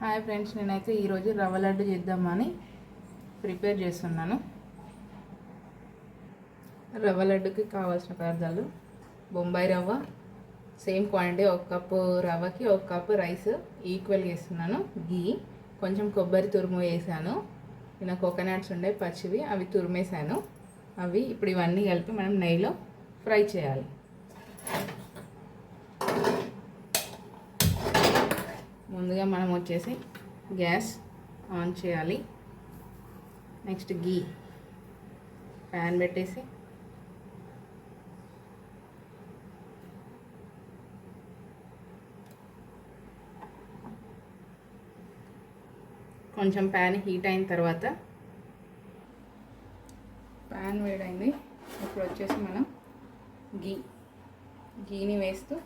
Hi friends నేనైతే ఈరోజు రవ్వ లడ్డు చేద్దామని ప్రిపేర్ చేస్తున్నాను. రవ్వ లడ్డుకి కావాల్సిన పదార్థాలు. బొంబాయి రవ్వ సేమ్ క్వాంటిటీ ఒక కప్పు రవ్వకి ఒక కప్పు రైస్ ఈక్వల్గా వేస్తున్నాను గీ కొంచెం కొబ్బరి తురుము వేసాను. ఇలా కోకోనట్స్ ఉండే పచ్చివి అవి తురిమేసాను అవి ఇప్పుడు ఇవన్నీ కలిపి మనం నెయ్యిలో ఫ్రై చేయాలి. ముందుగా మనం వచ్చేసి గ్యాస్ ఆన్ చేయాలి. నెక్స్ట్ గీ. ప్యాన్ పెట్టేసి. కొంచెం ప్యాన్ హీట్ అయిన తర్వాత ప్యాన్ వేడైంది. ఇప్పుడు వచ్చేసి మనం గీ. గీని వేస్తూ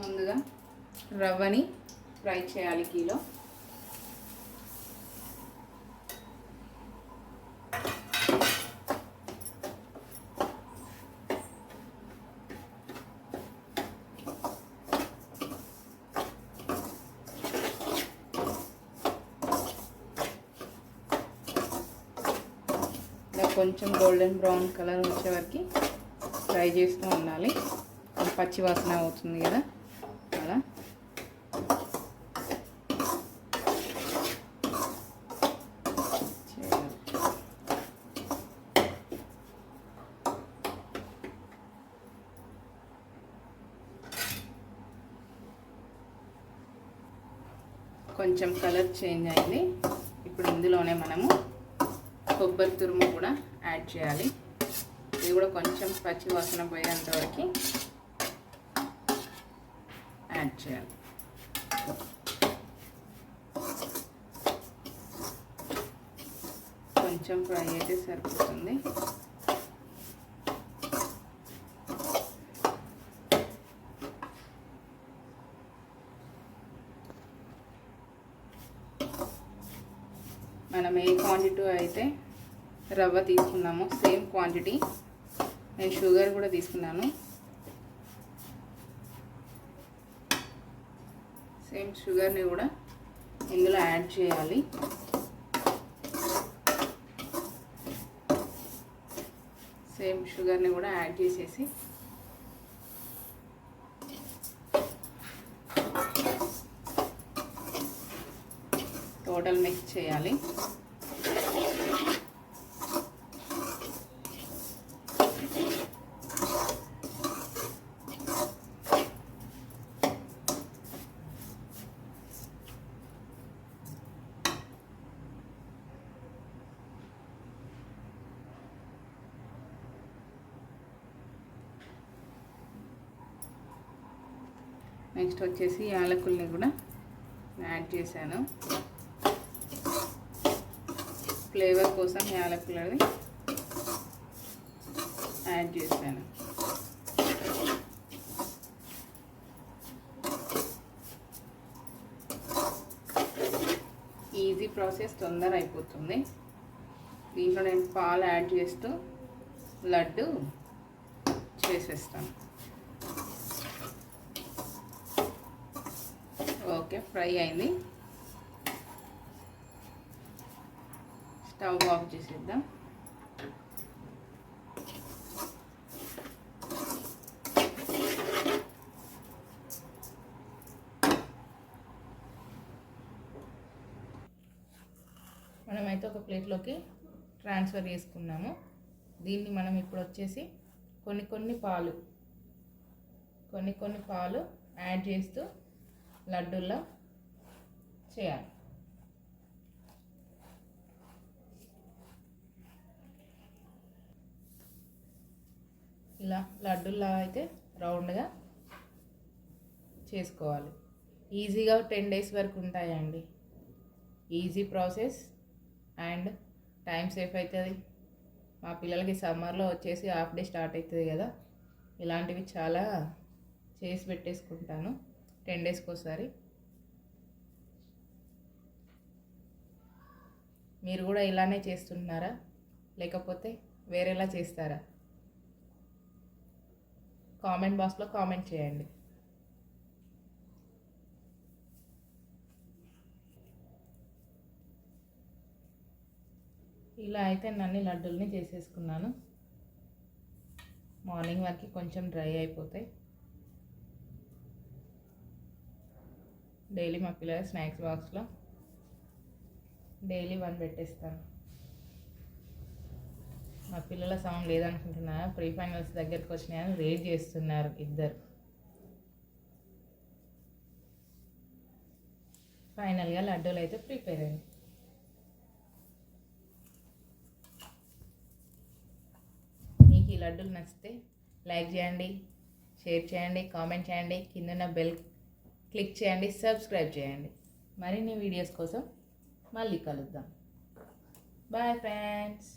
ముందుగా రవ్వని ఫ్రై చేయాలి కిలో కొంచెం గోల్డెన్ బ్రౌన్ కలర్ వచ్చే వరకు ఫ్రై చేస్తూ ఉండాలి. పచ్చి వాసన అవుతుంది కదా అలా చేయాలి. కొంచెం కలర్ చేంజ్ అయింది. ఇప్పుడు ఇందులోనే మనము కొబ్బరి తురుము కూడా యాడ్ చేయాలి. ఇది కూడా కొంచెం పచ్చి వాసన పోయేంత వరకు యాడ్ చేయాలి. కొంచెం ఫ్రై అయితే సరిపోతుంది. మనం ఏ క్వాంటిటీ అయితే రవ్వ తీసుకున్నామో సేమ్ క్వాంటిటీ నేను షుగర్ కూడా తీసుకున్నాను. సేమ్ షుగర్ని కూడా ఇందులో యాడ్ చేయాలి. సేమ్ షుగర్ని కూడా యాడ్ చేసేసి టోటల్ మిక్స్ చేయాలి. నెక్స్ట్ వచ్చేసి యాలకుల్ని కూడా యాడ్ చేశాను. ఫ్లేవర్ కోసం యాలకులని యాడ్ చేశాను. ఈజీ ప్రాసెస్ తొందర అయిపోతుంది. దీంట్లో నేను పాలు యాడ్ చేస్తూ లడ్డు చేసేస్తాను. ఓకే ఫ్రై అయింది. స్టవ్ ఆఫ్ చేసేద్దాం మనమైతే ఒక ప్లేట్లోకి ట్రాన్స్ఫర్ చేసుకున్నాము. దీన్ని మనం ఇప్పుడు వచ్చేసి కొన్ని కొన్ని పాలు కొన్ని కొన్ని పాలు యాడ్ చేస్తూ లడ్డూల్లో చేయాలి. ఇలా లడ్డూల్లా అయితే రౌండ్గా చేసుకోవాలి. ఈజీగా టెన్ డేస్ వరకు ఉంటాయండి. Easy process and time safe అవుతుంది మా పిల్లలకి సమ్మర్లో వచ్చేసి హాఫ్ డే స్టార్ట్ అవుతుంది కదా. ఇలాంటివి చాలా చేసి పెట్టేసుకుంటాను టెన్ డేస్కి ఒకసారి. మీరు కూడా ఇలానే చేస్తున్నారా? లేకపోతే వేరేలా చేస్తారా? కామెంట్ బాక్స్లో కామెంట్ చేయండి. ఇలా అయితే నన్ను లడ్డూల్ని చేసేసుకున్నాను. మార్నింగ్ వరకు కొంచెం డ్రై అయిపోతాయి. డైలీ మా పిల్లల స్నాక్స్ బాక్స్లో డైలీ వన్ పెట్టేస్తాను. మా పిల్లల సౌండ్ లేదనుకుంటున్నా ప్రీ ఫైనల్స్ దగ్గరికి వచ్చినాయని రేట్ చేస్తున్నారు ఇద్దరు. ఫైనల్గా లడ్డూలు అయితే ప్రిపేర్ అయింది మీకు ఈ లడ్డూలు నచ్చితే లైక్ చేయండి షేర్ చేయండి కామెంట్ చేయండి కిందన్న బెల్ క్లిక్ చేయండి సబ్స్క్రైబ్ చేయండి. మరిన్ని వీడియోస్ కోసం మళ్ళీ కలుద్దాం. Bye friends.